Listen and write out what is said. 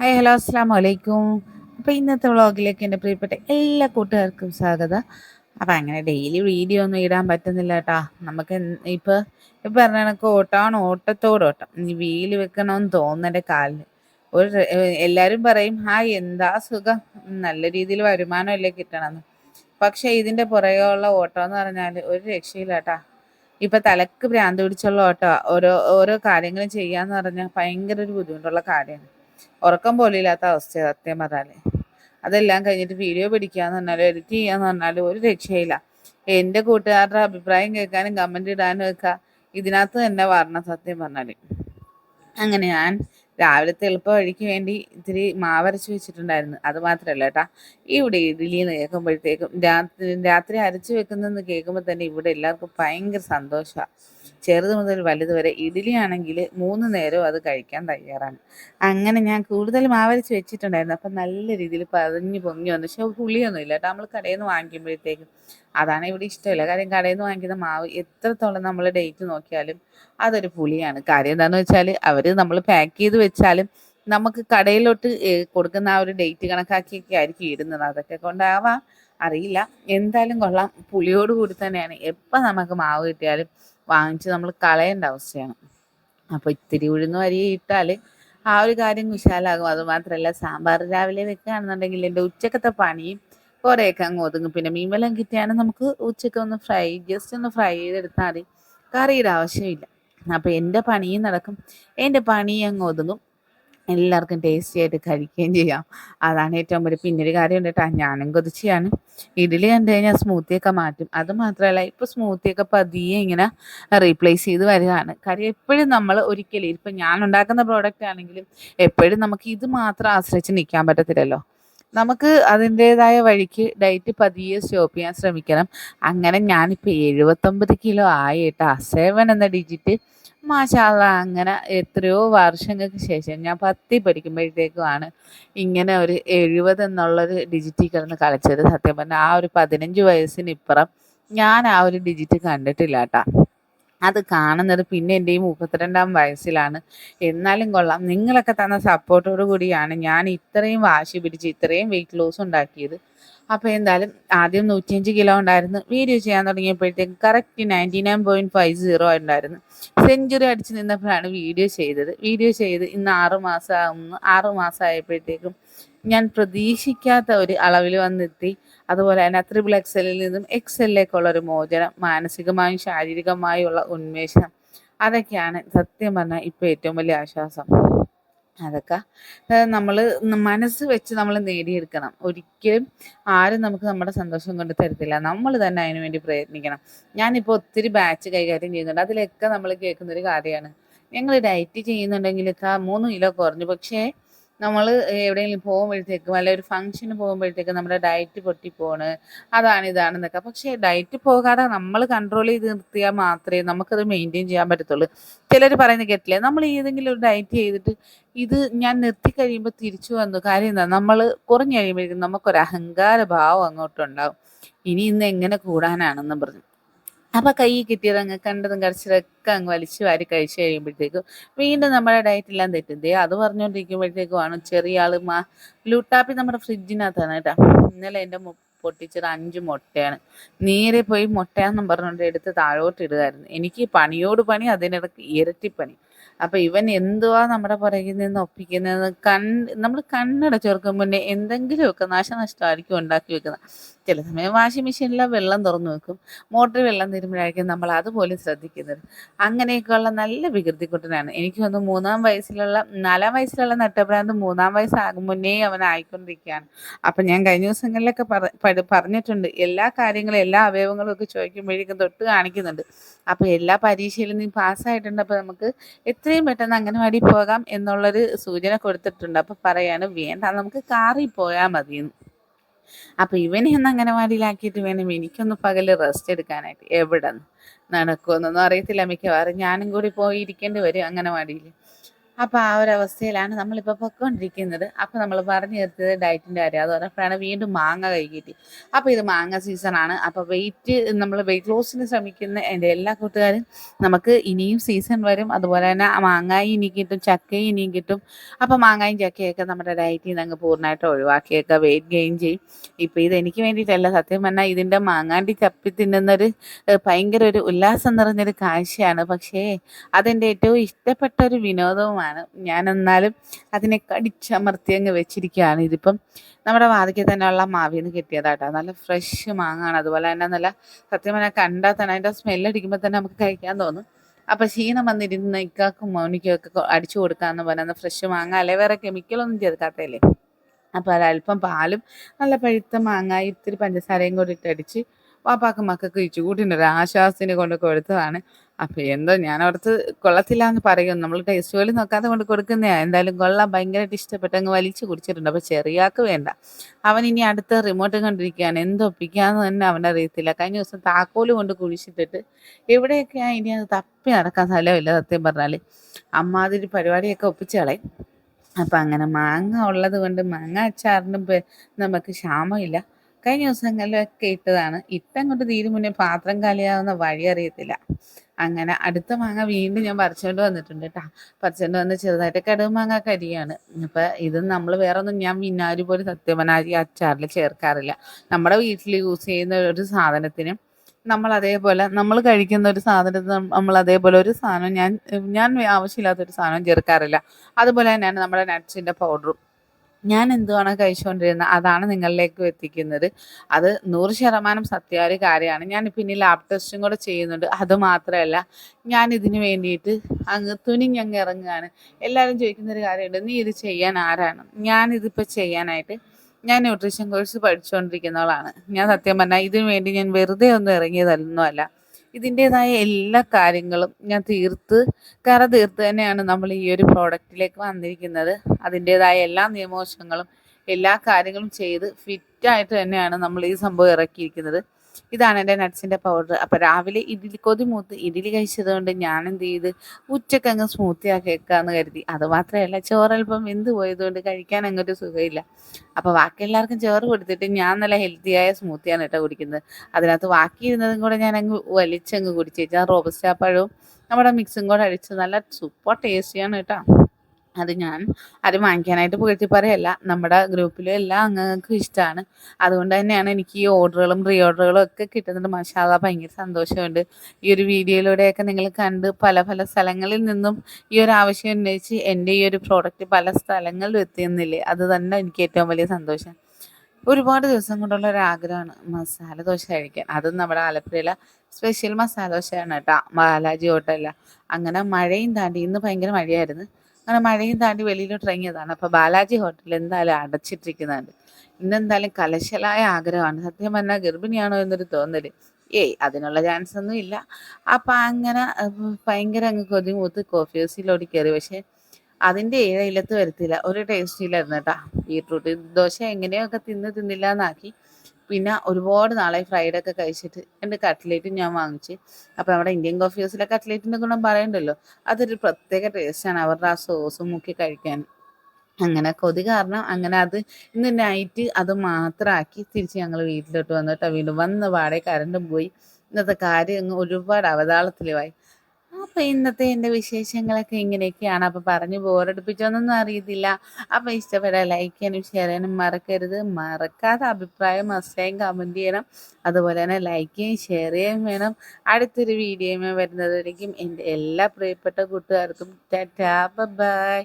Hi hello അസ്സാം വലൈക്കും അപ്പോൾ ഇന്നത്തെ വ്ളോഗിലേക്ക് എന്റെ പ്രിയപ്പെട്ട എല്ലാ കൂട്ടുകാർക്കും സ്വാഗതം. അപ്പോൾ അങ്ങനെ ഡെയിലി വീഡിയോ ഒന്നും ഇടാൻ പറ്റുന്നില്ല കേട്ടോ നമുക്ക് ഇപ്പോൾ ഇപ്പോൾ പറഞ്ഞ കണക്ക് ഓട്ടമാണ് ഓട്ടത്തോട് ഓട്ടം. ഈ വീൽ വെക്കണമെന്ന് തോന്നുന്നുണ്ട് കാലിൽ ഒരു എല്ലാവരും പറയും ആ എന്താ സുഖം? നല്ല രീതിയിൽ വരുമാനമല്ലേ കിട്ടണമെന്ന് പക്ഷേ ഇതിന്റെ പുറകെയുള്ള ഓട്ടം എന്ന് പറഞ്ഞാൽ ഒരു രക്ഷയില്ല കേട്ടാ ഇപ്പം തലക്ക് ഭ്രാന്ത് പിടിച്ചുള്ള ഓട്ടമാണ് ഓരോ ഓരോ കാര്യങ്ങളും ചെയ്യാന്ന് പറഞ്ഞാൽ ഭയങ്കര ഒരു ബുദ്ധിമുട്ടുള്ള കാര്യമാണ്. ഉറക്കം പോലില്ലാത്ത അവസ്ഥ സത്യം പറഞ്ഞാൽ. അതെല്ലാം കഴിഞ്ഞിട്ട് വീഡിയോ പിടിക്കാന്ന് പറഞ്ഞാലും എഡിറ്റ് ചെയ്യാന്ന് പറഞ്ഞാലും ഒരു രക്ഷയില്ല. എന്റെ കൂട്ടുകാരുടെ അഭിപ്രായം കേൾക്കാനും കമന്റ് ഇടാനും ഒക്കെ ഇതിനകത്ത് തന്നെ വരണം സത്യം പറഞ്ഞാൽ. അങ്ങനെ ഞാൻ രാവിലത്തെ എളുപ്പ വഴിക്ക് വേണ്ടി ഇത്തിരി മാവരച്ച് വെച്ചിട്ടുണ്ടായിരുന്നു. അത് മാത്രമല്ല കേട്ടാ ഇവിടെ ഇഡ്ഡലി എന്ന് കേൾക്കുമ്പോഴത്തേക്കും രാത്രി രാത്രി അരച്ച് വെക്കുന്നെന്ന് കേൾക്കുമ്പോൾ തന്നെ ഇവിടെ എല്ലാവർക്കും ഭയങ്കര സന്തോഷമാണ് ചെറുത് മുതൽ വലുത് വരെ ഇഡ്ഡലി ആണെങ്കിൽ മൂന്ന് നേരവും അത് കഴിക്കാൻ തയ്യാറാണ്. അങ്ങനെ ഞാൻ കൂടുതൽ മാവരച്ച് വെച്ചിട്ടുണ്ടായിരുന്നു. അപ്പം നല്ല രീതിയിൽ പതഞ്ഞ് പൊങ്ങി വന്നു. പക്ഷെ പുളിയൊന്നും ഇല്ല കേട്ടോ. നമ്മൾ കടയിൽ നിന്ന് വാങ്ങിക്കുമ്പോഴത്തേക്കും അതാണ് ഇവിടെ ഇഷ്ടമില്ല കാര്യം. കടയിൽ നിന്ന് വാങ്ങിക്കുന്ന മാവ് എത്രത്തോളം നമ്മൾ ഡേറ്റ് നോക്കിയാലും അതൊരു പുളിയാണ്. കാര്യം എന്താണെന്ന് വെച്ചാൽ അവർ നമ്മൾ പാക്ക് ചെയ്ത് വെച്ചാലും നമുക്ക് കടയിലോട്ട് കൊടുക്കുന്ന ആ ഒരു ഡേറ്റ് കണക്കാക്കിയൊക്കെ ആയിരിക്കും ഇടുന്നത്. അതൊക്കെ കൊണ്ടാവാം. അറിയില്ല. എന്തായാലും കൊള്ളാം. പുളിയോട് കൂടി തന്നെയാണ്. എപ്പോൾ നമുക്ക് മാവ് കിട്ടിയാലും വാങ്ങിച്ച് നമ്മൾ കളയേണ്ട അവസ്ഥയാണ്. അപ്പോൾ ഇത്തിരി ഉഴുന്ന് അരി ഇട്ടാൽ ആ ഒരു കാര്യം വിശാലാകും. അത് മാത്രമല്ല സാമ്പാർ രാവിലെ വെക്കുകയാണെന്നുണ്ടെങ്കിൽ എന്റെ ഉച്ചക്കത്തെ പണിയും കുറേയൊക്കെ അങ്ങ് ഒതുങ്ങും. പിന്നെ മീൻ വെള്ളം കിട്ടിയാണെങ്കിൽ നമുക്ക് ഉച്ചയ്ക്ക് ഒന്ന് ഫ്രൈ ജസ്റ്റ് ഒന്ന് ഫ്രൈ ചെയ്തെടുത്താൽ മതി. കറിയുടെ ആവശ്യമില്ല. അപ്പോൾ എന്റെ പണിയും നടക്കും. എന്റെ പണി അങ്ങ് ഒതുങ്ങും. എല്ലാവർക്കും ടേസ്റ്റി ആയിട്ട് കഴിക്കുകയും ചെയ്യാം. അതാണ് ഏറ്റവും വലിയ പിന്നൊരു കാര്യം ഉണ്ട് കേട്ടോ. ഞാനും കൊതിച്ചാണ് ഇഡ്ഡലി കണ്ടു കഴിഞ്ഞാൽ സ്മൂത്തിയൊക്കെ മാറ്റും. അത് മാത്രമല്ല ഇപ്പോൾ സ്മൂത്തിയൊക്കെ പതിയെ ഇങ്ങനെ റീപ്ലേസ് ചെയ്ത് വരികയാണ്. കാര്യം എപ്പോഴും നമ്മൾ ഒരിക്കലും ഇപ്പം ഞാൻ ഉണ്ടാക്കുന്ന പ്രോഡക്റ്റ് ആണെങ്കിലും എപ്പോഴും നമുക്ക് ഇത് മാത്രം ആശ്രയിച്ച് നിൽക്കാൻ പറ്റത്തില്ലല്ലോ. നമുക്ക് അതിന്റെതായ വഴിക്ക് ഡയറ്റ് പതിയെ സ്റ്റോപ്പ് ചെയ്യാൻ ശ്രമിക്കണം. അങ്ങനെ ഞാനിപ്പോൾ എഴുപത്തൊമ്പത് കിലോ ആയി കേട്ടോ. സെവൻ എന്ന ഡിജിറ്റ് മാഷാല്ല അങ്ങനെ എത്രയോ വർഷങ്ങൾക്ക് ശേഷം ഞാൻ പത്തി പഠിക്കുമ്പോഴത്തേക്കുമാണ് ഇങ്ങനെ ഒരു എഴുപത് എന്നുള്ളൊരു ഡിജിറ്റിൽ കിടന്ന് കളിച്ചത്. സത്യം പറഞ്ഞാൽ ആ ഒരു പതിനഞ്ച് വയസ്സിനിപ്പുറം ഞാൻ ആ ഒരു ഡിജിറ്റ് കണ്ടിട്ടില്ല കേട്ടോ അത് കാണുന്നത് പിന്നെ എന്റെ ഈ മുപ്പത്തിരണ്ടാം വയസ്സിലാണ്. എന്നാലും കൊള്ളാം. നിങ്ങളൊക്കെ തന്ന സപ്പോർട്ടോട് കൂടിയാണ് ഞാൻ ഇത്രയും വാശി പിടിച്ച് ഇത്രയും വെയിറ്റ് ലോസ് ഉണ്ടാക്കിയത്. അപ്പോൾ എന്തായാലും ആദ്യം നൂറ്റിയഞ്ച് കിലോ ഉണ്ടായിരുന്നു. വീഡിയോ ചെയ്യാൻ തുടങ്ങിയപ്പോഴത്തേക്ക് correct ninety nine point five zero ഉണ്ടായിരുന്നു. സെഞ്ചുറി അടിച്ച് നിന്നപ്പോഴാണ് വീഡിയോ ചെയ്തത്. വീഡിയോ ചെയ്ത് ഇന്ന് ആറ് മാസം ആകുന്നു ആറ് മാസം ആയപ്പോഴത്തേക്കും ഞാൻ പ്രതീക്ഷിക്കാത്ത ഒരു അളവിൽ വന്നെത്തി. അതുപോലെ തന്നെ ത്രിബിൾ എക്സലിൽ നിന്നും എക്സലിലേക്കുള്ള ഒരു മോചനം മാനസികമായും ശാരീരികമായും ഉള്ള ഉന്മേഷം. അതൊക്കെയാണ് സത്യം പറഞ്ഞാൽ ഇപ്പോൾ ഏറ്റവും വലിയ ആശ്വാസം. അതൊക്കെ. നമ്മൾ മനസ്സ് വെച്ച് നമ്മൾ നേടിയെടുക്കണം. ഒരിക്കലും ആരും നമുക്ക് നമ്മുടെ സന്തോഷം കൊണ്ട് തരത്തില്ല. നമ്മൾ തന്നെ അതിനു വേണ്ടി പ്രയത്നിക്കണം. ഞാനിപ്പോൾ ഒത്തിരി ബാച്ച് കൈകാര്യം ചെയ്യുന്നുണ്ട്. അതിലൊക്കെ നമ്മൾ കേൾക്കുന്ന ഒരു കാര്യമാണ്. ഞങ്ങൾ ഡയറ്റ് ചെയ്യുന്നുണ്ടെങ്കിലൊക്കെ മൂന്ന് കിലോ കുറഞ്ഞു. പക്ഷേ നമ്മൾ എവിടെയെങ്കിലും പോകുമ്പോഴത്തേക്കും അല്ലെ ഒരു ഫംഗ്ഷന് പോകുമ്പോഴത്തേക്കും നമ്മുടെ ഡയറ്റ് പൊട്ടിപ്പോണ് അതാണ് ഇതാണെന്നൊക്കെ. പക്ഷേ ഡയറ്റ് പോകാതെ നമ്മൾ കൺട്രോൾ ചെയ്ത് നിർത്തിയാൽ മാത്രമേ നമുക്കത് മെയിന്റെയിൻ ചെയ്യാൻ പറ്റത്തുള്ളൂ. ചിലർ പറയുന്നത് കേട്ടില്ലേ? നമ്മൾ ഏതെങ്കിലും ഒരു ഡയറ്റ് ചെയ്തിട്ട് ഇത് ഞാൻ നിർത്തി കഴിയുമ്പോൾ തിരിച്ചു വന്നു. കാര്യം എന്താ? നമ്മൾ കുറഞ്ഞു കഴിയുമ്പോഴേക്കും നമുക്കൊരു അഹങ്കാര ഭാവം അങ്ങോട്ടുണ്ടാവും. ഇനി ഇന്ന് എങ്ങനെ കൂടാനാണെന്ന് പറഞ്ഞു. അപ്പം കൈ കിട്ടിയത് അങ്ങ് കണ്ടതും കറച്ചിലൊക്കെ അങ്ങ് വലിച്ചു വാരി കഴിച്ചു കഴിയുമ്പോഴത്തേക്കും വീണ്ടും നമ്മുടെ ഡയറ്റ് എല്ലാം തെറ്റും ദേ അത് പറഞ്ഞുകൊണ്ടിരിക്കുമ്പോഴത്തേക്കുമാണ് ചെറിയ ആൾ മാ ലൂട്ടാപ്പി നമ്മുടെ ഫ്രിഡ്ജിനകത്താണ് കേട്ടോ. ഇന്നലെ എന്റെ മു- പൊട്ടിച്ചത് അഞ്ച് മുട്ടയാണ്. നേരെ പോയി മുട്ടയാന്നും പറഞ്ഞുകൊണ്ട് എടുത്ത് താഴോട്ട് ഇടുമായിരുന്നു എനിക്ക് പണിയോട് പണി അതിനിടയ്ക്ക് ഇരട്ടിപ്പണി അപ്പൊ ഇവൻ എന്തുവാ നമ്മുടെ പുറകിൽ നിന്ന് ഒപ്പിക്കുന്നത്? കൺ നമ്മൾ കണ്ണടച്ചോർക്കും മുന്നേ എന്തെങ്കിലുമൊക്കെ നാശനഷ്ടമായിരിക്കും ഉണ്ടാക്കി വെക്കുന്നത്. ചില സമയം വാഷിംഗ് മെഷീനിലെ വെള്ളം തുറന്നു വെക്കും. മോട്ടറിൽ വെള്ളം തീരുമ്പോഴായിരിക്കും നമ്മൾ അതുപോലും ശ്രദ്ധിക്കുന്നത്. അങ്ങനെയൊക്കെയുള്ള നല്ല വികൃതിക്കുട്ടനാണ്. എനിക്ക് തോന്നുന്നു മൂന്നാം വയസ്സിലുള്ള നാലാം വയസ്സിലുള്ള നട്ടപ്രാന്ത് മൂന്നാം വയസ്സാകും മുന്നേ അവൻ ആയിക്കൊണ്ടിരിക്കുകയാണ്. അപ്പം ഞാൻ കഴിഞ്ഞ ദിവസങ്ങളിലൊക്കെ പറ- പറഞ്ഞിട്ടുണ്ട്. എല്ലാ കാര്യങ്ങളും എല്ലാ അവയവങ്ങളും ഒക്കെ ചോദിക്കുമ്പോഴേക്കും തൊട്ട് കാണിക്കുന്നുണ്ട്. അപ്പോൾ എല്ലാ പരീക്ഷയിലും നീ പാസ്സായിട്ടുണ്ട് അപ്പോൾ നമുക്ക് എത്രയും പെട്ടെന്ന് അംഗനവാടി പോകാം എന്നുള്ളൊരു സൂചന കൊടുത്തിട്ടുണ്ട്. അപ്പോൾ പറയാണ് വേണ്ട നമുക്ക് കാറിൽ പോയാൽ മതിയെന്ന്. അപ്പൊ ഇവനെ ഒന്ന് അംഗനവാടിയിലാക്കിയിട്ട് വേണം എനിക്കൊന്ന് പകൽ റെസ്റ്റ് എടുക്കാനായിട്ട്. എവിടെ നിന്ന് നടക്കുമെന്നൊന്നും അറിയത്തില്ല മിക്കവാറും. ഞാനും കൂടി പോയി ഇരിക്കേണ്ടി വരും അംഗനവാടിയിൽ അപ്പോൾ ആ ഒരു അവസ്ഥയിലാണ് നമ്മളിപ്പോൾ പൊയ്ക്കൊണ്ടിരിക്കുന്നത് അപ്പോൾ നമ്മൾ പറഞ്ഞു നിർത്തിയത് ഡയറ്റിന്റെ കാര്യം. അത് പറഞ്ഞപ്പോഴാണ് വീണ്ടും മാങ്ങ കൈ കിട്ടി. അപ്പോൾ ഇത് മാങ്ങ സീസണാണ് അപ്പോൾ വെയിറ്റ് നമ്മൾ വെയിറ്റ് ലോസിന് ശ്രമിക്കുന്ന എന്റെ എല്ലാ കൂട്ടുകാരും നമുക്ക് ഇനിയും സീസൺ വരും. അതുപോലെ തന്നെ മാങ്ങായി ഇനി കിട്ടും ചക്കയും ഇനിയും കിട്ടും. അപ്പോൾ മാങ്ങായും ചക്കയൊക്കെ നമ്മുടെ ഡയറ്റിൽ നിന്ന് അങ്ങ് പൂർണമായിട്ട് ഒഴിവാക്കിയൊക്കെ വെയിറ്റ് ഗെയിൻ ചെയ്യും. ഇപ്പോൾ ഇത് എനിക്ക് വേണ്ടിയിട്ടല്ല. സത്യം പറഞ്ഞാൽ ഇതിന്റെ മാങ്ങാണ്ടി ചപ്പി തിന്നുന്നൊരു ഭയങ്കര ഒരു ഉല്ലാസം നിറഞ്ഞൊരു കാഴ്ചയാണ്. പക്ഷേ അതെന്റെ ഏറ്റവും ഇഷ്ടപ്പെട്ട ഒരു വിനോദവുമാണ് ഞാൻ എന്നാലും അതിനെ കടിച്ചമർത്തി അങ്ങ് വെച്ചിരിക്കുകയാണ്. ഇതിപ്പം നമ്മുടെ വാതിക്കൽ തന്നെയുള്ള മാവിൽ നിന്ന് കിട്ടിയതാട്ടോ. നല്ല ഫ്രഷ് മാങ്ങാണ്. അതുപോലെ തന്നെ നല്ല സത്യം പറഞ്ഞാൽ കണ്ടാൽ തന്നെ അതിന്റെ സ്മെല്ലടിക്കുമ്പോൾ തന്നെ നമുക്ക് കഴിക്കാൻ തോന്നും. അപ്പോൾ ക്ഷീണം വന്നിരുന്ന ഇക്കാക്കും മൗനിക്കും ഒക്കെ അടിച്ചു കൊടുക്കാമെന്ന് പറഞ്ഞാൽ ഫ്രഷ് മാങ്ങ അല്ലെ വേറെ കെമിക്കലൊന്നും ചേർക്കാത്തല്ലേ അപ്പോൾ അല്പം പാലും നല്ല പഴുത്ത മാങ്ങായി ഇത്തിരി പഞ്ചസാരയും കൂടി ഇട്ടടിച്ച് വാപ്പാക്കും മക്കൾക്ക് ഇച്ചുകൂട്ടിന്റെ ഒരു ആശ്വാസത്തിന് കൊണ്ട് കൊടുത്തതാണ്. അപ്പോൾ എന്തോ ഞാൻ അവർക്ക് കൊള്ളത്തില്ല എന്ന് പറയും നമ്മൾ ടേസ്റ്റ് പോലും നോക്കാതെ കൊണ്ട് കൊടുക്കുന്നതാണ് എന്തായാലും കൊള്ളാം. ഭയങ്കരമായിട്ട് ഇഷ്ടപ്പെട്ട് അങ്ങ് വലിച്ചു കുടിച്ചിട്ടുണ്ട്. അപ്പോൾ ചെറിയാക്ക് വേണ്ട. അവൻ ഇനി അടുത്ത റിമോട്ട് കണ്ടിരിക്കുകയാണ്. എന്തൊപ്പിക്കാന്ന് തന്നെ അവനറിയത്തില്ല. കഴിഞ്ഞ ദിവസം താക്കോൽ കൊണ്ട് കുഴിച്ചിട്ടിട്ട് എവിടെയൊക്കെയാണ് ഇനി അത് തപ്പി നടക്കാൻ സ്ഥലമില്ല സത്യം പറഞ്ഞാൽ അമ്മാതിരി പരിപാടിയൊക്കെ ഒപ്പിച്ച് അപ്പൊ അപ്പം അങ്ങനെ മാങ്ങ ഉള്ളത് കൊണ്ട് മാങ്ങ അച്ചാറിനും നമുക്ക് ക്ഷാമമില്ല. കഴിഞ്ഞ ദിവസങ്ങളിലൊക്കെ ഇട്ടതാണ്. ഇട്ടങ്ങോട്ട് തീരും മുന്നേ പാത്രം കാലിയാവുന്ന വഴി അറിയത്തില്ല. അങ്ങനെ അടുത്ത മാങ്ങ വീണ്ടും ഞാൻ പറിച്ചുകൊണ്ട് വന്നിട്ടുണ്ട് കേട്ടോ പറിച്ചുകൊണ്ട് വന്ന് ചെറുതായിട്ട് കടുവ് മാങ്ങ കരിയാണ്. അപ്പം ഇത് നമ്മൾ വേറെ ഒന്നും ഞാൻ വിനാരി പോലും സത്യമനാരി അച്ചാറിൽ ചേർക്കാറില്ല. നമ്മുടെ വീട്ടിൽ യൂസ് ചെയ്യുന്ന ഒരു സാധനത്തിന് നമ്മൾ അതേപോലെ നമ്മൾ കഴിക്കുന്ന ഒരു സാധനത്തിന് നമ്മൾ അതേപോലെ ഒരു സാധനം ഞാൻ ഞാൻ ആവശ്യമില്ലാത്ത ഒരു സാധനം ചേർക്കാറില്ല. അതുപോലെ തന്നെയാണ് നമ്മുടെ നട്ട്സിന്റെ പൗഡറും. ഞാൻ എന്തുവാണ് കഴിച്ചുകൊണ്ടിരുന്നത് അതാണ് നിങ്ങളിലേക്ക് എത്തിക്കുന്നത്. അത് നൂറ് ശതമാനം സത്യമായ കാര്യമാണ്. ഞാൻ ഇനി ലാബ് ടെസ്റ്റും കൂടെ ചെയ്യുന്നുണ്ട്. അത് മാത്രമല്ല ഞാൻ ഇതിന് വേണ്ടിയിട്ട് അങ്ങ് തുനിഞ്ഞങ്ങ് ഇറങ്ങുകയാണ്. എല്ലാവരും ചോദിക്കുന്നൊരു കാര്യമുണ്ട് നീ ഇത് ചെയ്യാൻ ആരാണ്? ഞാൻ ഞാനിതിപ്പോൾ ചെയ്യാനായിട്ട് ഞാൻ ന്യൂട്രീഷൻ കോഴ്സ് പഠിച്ചുകൊണ്ടിരിക്കുന്നവളാണ് ഞാൻ സത്യം പറഞ്ഞാൽ ഇതിനു വേണ്ടി ഞാൻ വെറുതെ ഒന്നും ഇറങ്ങിയതൊന്നുമല്ല. ഇതിന്റെതായ എല്ലാ കാര്യങ്ങളും ഞാൻ തീർത്ത് കറ തീർത്ത് തന്നെയാണ് നമ്മൾ ഈ ഒരു പ്രോഡക്റ്റിലേക്ക് വന്നിരിക്കുന്നത്. അതിന്റെതായ എല്ലാ നിയമവശങ്ങളും എല്ലാ കാര്യങ്ങളും ചെയ്ത് ഫിറ്റായിട്ട് തന്നെയാണ് നമ്മൾ ഈ സംഭവം ഇറക്കിയിരിക്കുന്നത്. ഇതാണ് എന്റെ നട്ട്സിന്റെ പൗഡർ അപ്പോൾ രാവിലെ ഇഡ്ഡലി കൊതി മൂത്ത് ഇഡ്ഡലി കഴിച്ചത് കൊണ്ട് ഞാൻ എന്ത് ചെയ്ത് ഉച്ചക്കങ്ങ് സ്മൂത്തി ആക്കി വെക്കാമെന്ന് കരുതി. അത് മാത്രമല്ല ചോറൽപ്പം വെന്ത് പോയതുകൊണ്ട് കഴിക്കാൻ അങ്ങോട്ട് സുഖമില്ല. അപ്പോൾ ബാക്കി എല്ലാവർക്കും ചോറ് കൊടുത്തിട്ട് ഞാൻ നല്ല ഹെൽത്തിയായ സ്മൂത്തിയാണ് കേട്ടോ കുടിക്കുന്നത്. അതിനകത്ത് ബാക്കി ഇരുന്നതും കൂടെ ഞാൻ അങ്ങ് വലിച്ചങ്ങ് കുടിച്ചേച്ചാൽ റോബസ്റ്റാ പഴവും നമ്മുടെ മിക്സും കൂടെ അടിച്ച് നല്ല സൂപ്പർ ടേസ്റ്റിയാണ് കേട്ടോ. അത് ഞാൻ അത് വാങ്ങിക്കാനായിട്ട് പുകഴ്ത്തി പറയല്ല. നമ്മുടെ ഗ്രൂപ്പിലും എല്ലാ അംഗങ്ങൾക്കും ഇഷ്ടമാണ് അതുകൊണ്ട് തന്നെയാണ് എനിക്ക് ഈ ഓർഡറുകളും റീ ഓർഡറുകളും ഒക്കെ കിട്ടുന്നത്. മഷാല ഭയങ്കര സന്തോഷമുണ്ട്. ഈ ഒരു വീഡിയോയിലൂടെയൊക്കെ നിങ്ങൾ കണ്ട് പല പല സ്ഥലങ്ങളിൽ നിന്നും ഈ ഒരു ആവശ്യം ഉന്നയിച്ച് എന്റെ ഈ ഒരു പ്രോഡക്റ്റ് പല സ്ഥലങ്ങളിലും എത്തിയെന്നില്ലേ? അത് തന്നെ എനിക്ക് ഏറ്റവും വലിയ സന്തോഷം. ഒരുപാട് ദിവസം കൊണ്ടുള്ള ഒരു ആഗ്രഹമാണ് മസാല ദോശ കഴിക്കാൻ. അതും നമ്മുടെ ആലപ്പുഴയിലെ സ്പെഷ്യൽ മസാല ദോശയാണ് കേട്ടോ. ബാലാജി ഹോട്ടലില്ല അങ്ങനെ മഴയും താണ്ടി ഇന്ന് ഭയങ്കര മഴയായിരുന്നു. അങ്ങനെ മഴയും താണ്ടി വെളിയിലോട്ട് ഇറങ്ങിയതാണ്. അപ്പോൾ ബാലാജി ഹോട്ടൽ എന്തായാലും അടച്ചിട്ടിരിക്കുന്നുണ്ട്. ഇന്നെന്തായാലും കലശലായ ആഗ്രഹമാണ്. സത്യം പറഞ്ഞാൽ ഗർഭിണിയാണോ എന്നൊരു തോന്നൽ. ഏയ് അതിനുള്ള ചാൻസ് ഒന്നും ഇല്ല. അപ്പം അങ്ങനെ ഭയങ്കര അങ്ങ് കൊതിമൂത്ത് കോഫി ഹൗസിലോട്ട് കയറി പക്ഷേ അതിന്റെ ഏഴയിലത്ത് വരത്തില്ല. ഒരു ടേസ്റ്റ് ഇല്ലായിരുന്നു കേട്ടോ. ബീട്രൂട്ട് ദോശ എങ്ങനെയൊക്കെ തിന്ന് തിന്നില്ല എന്നാക്കി പിന്നെ ഒരുപാട് നാളായി ഫ്രൈഡ് ഒക്കെ കഴിച്ചിട്ട് എന്റെ കട്ട്ലേറ്റും ഞാൻ വാങ്ങിച്ച്. അപ്പോൾ നമ്മുടെ ഇന്ത്യൻ കോഫി ഹൗസിലെ കട്ട്ലേറ്റിന്റെ ഗുണം പറയണ്ടല്ലോ? അതൊരു പ്രത്യേക ടേസ്റ്റാണ് അവരുടെ ആ സോസും മുക്കി കഴിക്കാൻ. അങ്ങനെ കൊതി കാരണം അങ്ങനെ അത് ഇന്ന് നൈറ്റ് അത് മാത്രമാക്കി തിരിച്ച് ഞങ്ങൾ വീട്ടിലോട്ട് വന്നു കേട്ടോ. വീണ്ടും വന്ന പാടെ കരണ്ടും പോയി. ഇന്നത്തെ കാര്യം ഒരുപാട് അവതാളത്തിലുമായി. അപ്പോൾ ഇന്നത്തെ എന്റെ വിശേഷങ്ങളൊക്കെ ഇങ്ങനെയൊക്കെയാണ്. അപ്പോൾ പറഞ്ഞ് ബോറടിപ്പിച്ചോന്നൊന്നും അറിയത്തില്ല. അപ്പോൾ ഇഷ്ടപ്പെടാൻ ലൈക്ക് ചെയ്യാനും ഷെയർ ചെയ്യാനും മറക്കരുത്. മറക്കാതെ അഭിപ്രായം മസ്റ്റായും കമന്റ് ചെയ്യണം. അതുപോലെ തന്നെ ലൈക്ക് ചെയ്യും ഷെയർ ചെയ്യുകയും വേണം. അടുത്തൊരു വീഡിയോയുമായി വരുന്നതായിരിക്കും എന്റെ എല്ലാ പ്രിയപ്പെട്ട കൂട്ടുകാർക്കും ടാറ്റാ. ബൈ